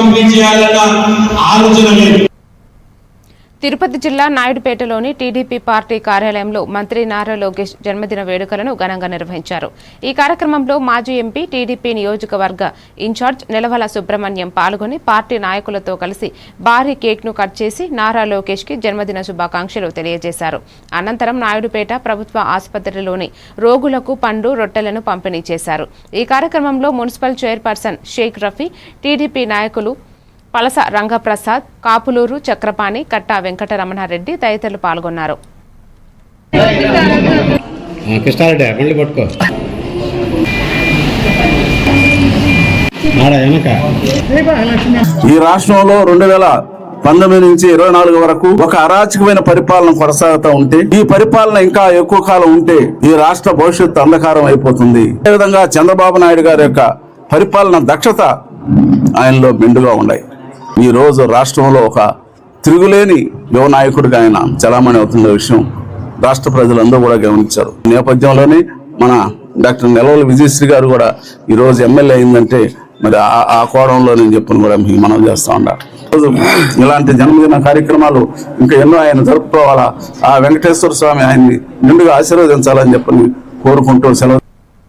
పంపిణీ చేయాలన్న ఆలోచన లేదు. తిరుపతి జిల్లా నాయుడుపేటలోని టీడీపీ పార్టీ కార్యాలయంలో మంత్రి నారా లోకేష్ జన్మదిన వేడుకలను ఘనంగా నిర్వహించారు. ఈ కార్యక్రమంలో మాజీ ఎంపీ టీడీపీ నియోజకవర్గ ఇన్ఛార్జ్ నిలవల సుబ్రహ్మణ్యం పాల్గొని పార్టీ నాయకులతో కలిసి భారీ కేక్ను కట్ చేసి నారా లోకేష్కి జన్మదిన శుభాకాంక్షలు తెలియజేశారు. అనంతరం నాయుడుపేట ప్రభుత్వ ఆసుపత్రిలోని రోగులకు పండు రొట్టెలను పంపిణీ చేశారు. ఈ కార్యక్రమంలో municipal chairperson Sheikh Rafi TDP నాయకులు పలస రంగప్రసాద్ కాపులూరు చక్రపాణి కట్టా వెంకటరమణారెడ్డి తదితరులు పాల్గొన్నారు. కృష్ణారెడ్డి పట్టుకో. ఈ రాష్ట్రంలో రెండు వేల పంతొమ్మిది నుంచి ఇరవై నాలుగు వరకు ఒక అరాచకమైన పరిపాలన కొనసాగుతూ ఉంటే ఈ పరిపాలన ఇంకా ఎక్కువ కాలం ఉంటే ఈ రాష్ట్ర భవిష్యత్తు అంధకారం అయిపోతుంది. అదేవిధంగా చంద్రబాబు నాయుడు గారి యొక్క పరిపాలన దక్షత ఆయనలో మెండుగా ఉన్నాయి. ఈ రోజు రాష్ట్రంలో ఒక తిరుగులేని యువ నాయకుడిగా ఆయన చలామణి అవుతున్న విషయం రాష్ట్ర ప్రజలందరూ కూడా గమనించారు. నేపథ్యంలోనే మన డాక్టర్ నెలవల విజయశ్రీ గారు కూడా ఈ రోజు ఎమ్మెల్యే అయిందంటే మరి ఆ- ఆ కోణంలో నేను చెప్పను కూడా మీకు మనం చేస్తా ఉన్నా. రోజు ఇలాంటి జన్మదిన కార్యక్రమాలు ఇంకా ఎన్నో ఆయన జరుపుకోవాలా? ఆ వెంకటేశ్వర స్వామి ఆయన్ని నిండుగా ఆశీర్వదించాలని చెప్పని కోరుకుంటూ సెలవు